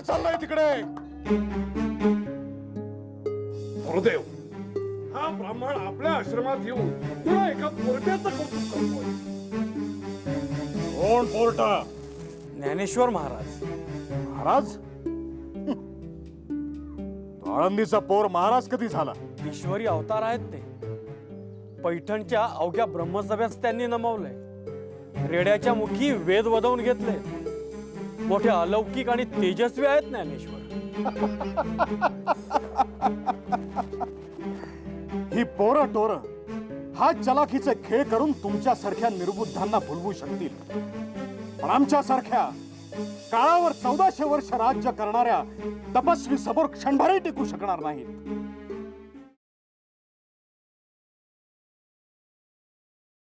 चाललंय तिकडे? गुरुदेव हा ब्राह्मण आपल्या आश्रमात येऊन तुला एका पोरट्याचं कौतुक करतोय. कोण पोरटा? ज्ञानेश्वर महाराज. महाराज? तो आळंदीचा पोर महाराज कधी झाला? ईश्वरी अवतार आहेत ते. पैठणच्या अवघ्या ब्रह्मसभेस त्यांनी नमवलंय. रेड्याच्या मुखी वेद वदवून घेतले. मोठे अलौकिक आणि तेजस्वी आहेत ज्ञानेश्वर. ही पोर टोर हा चलाखीचे खेळ करून तुमच्यासारख्या निर्बुद्धांना भुलवू शकतील. पण आमच्यासारख्या काळावर चौदाशे वर्ष राज्य करणाऱ्या तपस्वी समोर क्षणभरही टिकू शकणार नाहीत.